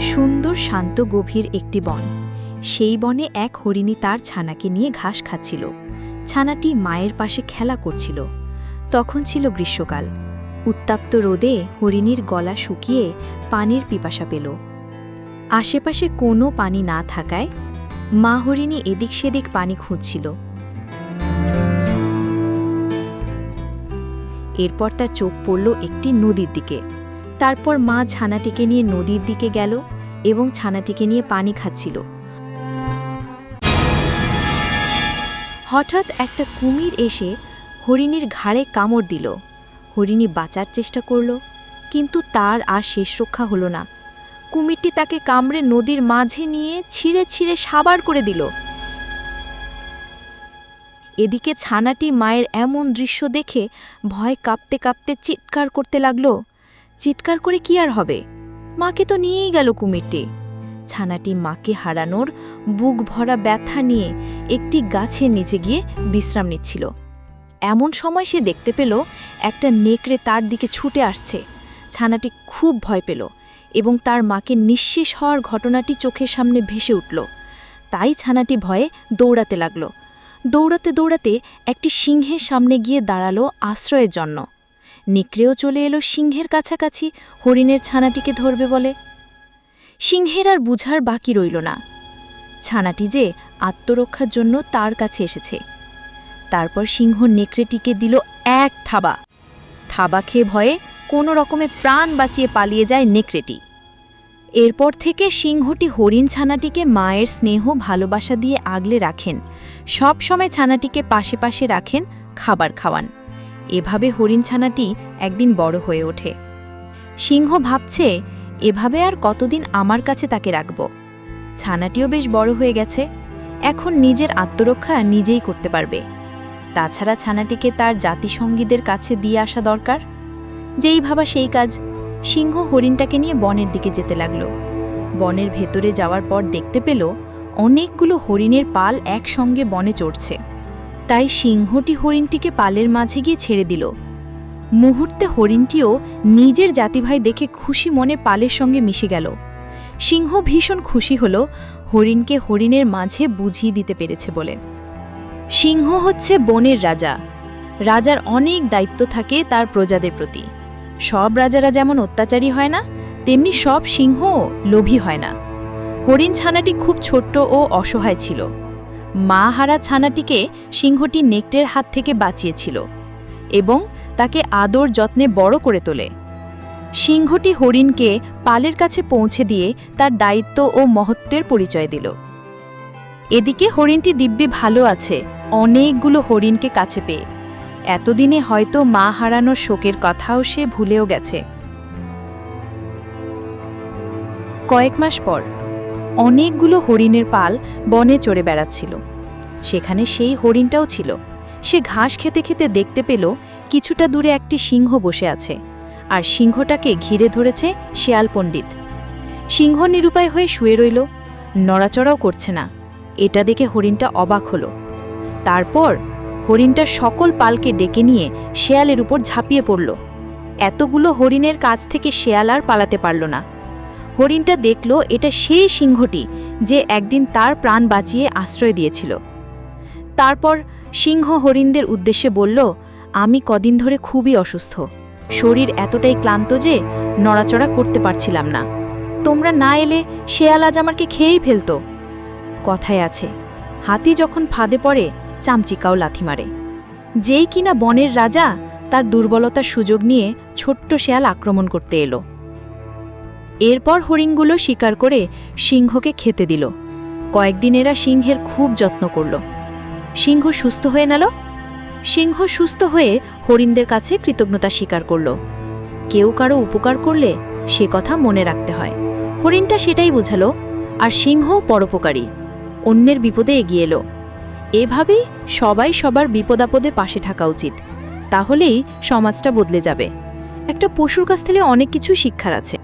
সুন্দর, শান্ত, গভীর একটি বন। সেই বনে এক হরিণী তার ছানাকে নিয়ে ঘাস খাচ্ছিল। ছানাটি মায়ের পাশে খেলা করছিল। তখন ছিল গ্রীষ্মকাল। উত্তাপ্ত রোদে হরিণীর গলা শুকিয়ে পানির পিপাসা পেল। আশেপাশে কোনো পানি না থাকায় মা হরিণী এদিক সেদিক পানি খুঁজছিল। এরপর তার চোখ পড়ল একটি নদীর দিকে। তারপর মা ছানাটিকে নিয়ে নদীর দিকে গেল এবং ছানাটিকে নিয়ে পানি খাচ্ছিল। হঠাৎ একটা কুমির এসে হরিণীর ঘাড়ে কামড় দিল। হরিণী বাঁচার চেষ্টা করল, কিন্তু তার আর শেষ রক্ষা হলো না। কুমিরটি তাকে কামড়ে নদীর মাঝে নিয়ে ছিঁড়ে ছিঁড়ে সাবার করে দিল। এদিকে ছানাটি মায়ের এমন দৃশ্য দেখে ভয় কাঁপতে কাঁপতে চিৎকার করতে লাগল। চিৎকার করে কি আর হবে? মাকে তো নিয়েই গেল কুমিরটি। ছানাটি মাকে হারানোর বুক ভরা ব্যথা নিয়ে একটি গাছের নিচে গিয়ে বিশ্রাম নিচ্ছিল। এমন সময় সে দেখতে পেল, একটা নেকড়ে তার দিকে ছুটে আসছে। ছানাটি খুব ভয় পেল এবং তার মাকে নিঃশেষ হওয়ার ঘটনাটি চোখের সামনে ভেসে উঠল। তাই ছানাটি ভয়ে দৌড়াতে লাগল। দৌড়াতে দৌড়াতে একটি সিংহের সামনে গিয়ে দাঁড়াল আশ্রয়ের জন্য। নিকড়েও চলে এলো সিংহের কাছাকাছি, হরিণের ছানাটিকে ধরবে বলে। সিংহের আর বুঝার বাকি রইল না। ছানাটি যে আত্মরক্ষার জন্য তার কাছে এসেছে। তারপর সিংহ নেকড়েটিকে দিল এক থাবা। থাবা খেয়ে ভয়ে কোনো রকমে প্রাণ বাঁচিয়ে পালিয়ে যায় নেকড়েটি। এরপর থেকে সিংহটি হরিণ ছানাটিকে মায়ের স্নেহ, ভালোবাসা দিয়ে আগলে রাখেন। সব সময় ছানাটিকে পাশে পাশে রাখেন, খাবার খাওয়ান। এভাবে হরিণ ছানাটি একদিন বড় হয়ে ওঠে। সিংহ ভাবছে, এভাবে আর কতদিন আমার কাছে তাকে রাখব? ছানাটিও বেশ বড় হয়ে গেছে। এখন নিজের আত্মরক্ষা নিজেই করতে পারবে। তাছাড়া ছানাটিকে তার জাতিসঙ্গীদের কাছে দিয়ে আসা দরকার। যেই ভাবা সেই কাজ। সিংহ হরিণটাকে নিয়ে বনের দিকে যেতে লাগল। বনের ভেতরে যাওয়ার পর দেখতে পেল, অনেকগুলো হরিণের পাল একসঙ্গে বনে চড়ছে। তাই সিংহটি হরিণটিকে পালের মাঝে গিয়ে ছেড়ে দিল। মুহূর্তে হরিণটিও নিজের জাতিভাই দেখে খুশি মনে পালের সঙ্গে মিশে গেল। সিংহ ভীষণ খুশি হল, হরিণকে হরিণের মাঝে বুঝিয়ে দিতে পেরেছে বলে। সিংহ হচ্ছে বনের রাজা। রাজার অনেক দায়িত্ব থাকে তার প্রজাদের প্রতি। সব রাজারা যেমন অত্যাচারী হয় না, তেমনি সব সিংহ লোভী হয় না। হরিণ ছানাটি খুব ছোট্ট ও অসহায় ছিল। মা হারা ছানাটিকে সিংহটি নেকটের হাত থেকে বাঁচিয়েছিল এবং তাকে আদর যত্নে বড় করে তোলে। সিংহটি হরিণকে পালের কাছে পৌঁছে দিয়ে তার দায়িত্ব ও মহত্বের পরিচয় দিল। এদিকে হরিণটি দিব্যে ভালো আছে, অনেকগুলো হরিণকে কাছে পেয়ে। এতদিনে হয়তো মা হারানোর শোকের কথাও সে ভুলেও গেছে। কয়েক মাস পর অনেকগুলো হরিণের পাল বনে চড়ে বেড়াচ্ছিল। সেখানে সেই হরিণটাও ছিল। সে ঘাস খেতে খেতে দেখতে পেল কিছুটা দূরে একটি সিংহ বসে আছে আর সিংহটাকে ঘিরে ধরেছে শেয়াল পণ্ডিত। সিংহ নিরুপায় হয়ে শুয়ে রইল, নড়াচড়াও করছে না। এটা দেখে হরিণটা অবাক হলো। তারপর হরিণটা সকল পালকে ডেকে নিয়ে শেয়ালের উপর ঝাঁপিয়ে পড়ল। এতগুলো হরিণের কাছ থেকে শেয়াল আর পালাতে পারল না। হরিণটা দেখল এটা সেই সিংহটি যে একদিন তার প্রাণ বাঁচিয়ে আশ্রয় দিয়েছিল। তারপর সিংহ হরিণদের উদ্দেশ্যে বলল, আমি কদিন ধরে খুবই অসুস্থ। শরীর এতটাই ক্লান্ত যে নড়াচড়া করতে পারছিলাম না। তোমরা না এলে শেয়াল আজ আমাকে খেয়েই ফেলতো। কথায় আছে, হাতি যখন ফাঁদে পড়ে, চামচিকাও লাথি মারে। যেই কিনা বনের রাজা তার দুর্বলতার সুযোগ নিয়ে ছোট্ট শেয়াল আক্রমণ করতে এলো। এরপর হরিণগুলো শিকার করে সিংহকে খেতে দিল। কয়েকদিন এরা সিংহের খুব যত্ন করল। সিংহ সুস্থ হয়ে নিল। সিংহ সুস্থ হয়ে হরিণদের কাছে কৃতজ্ঞতা স্বীকার করল। কেউ কারও উপকার করলে সে কথা মনে রাখতে হয়। হরিণটা সেটাই বোঝালো, আর সিংহ পরোপকারী। অন্যের বিপদে এগিয়ে এলো। এভাবেই সবাই সবার বিপদাপদে পাশে থাকা উচিত। তাহলেই সমাজটা বদলে যাবে। একটা পশুর কাছ থেকে অনেক কিছু শিক্ষার আছে।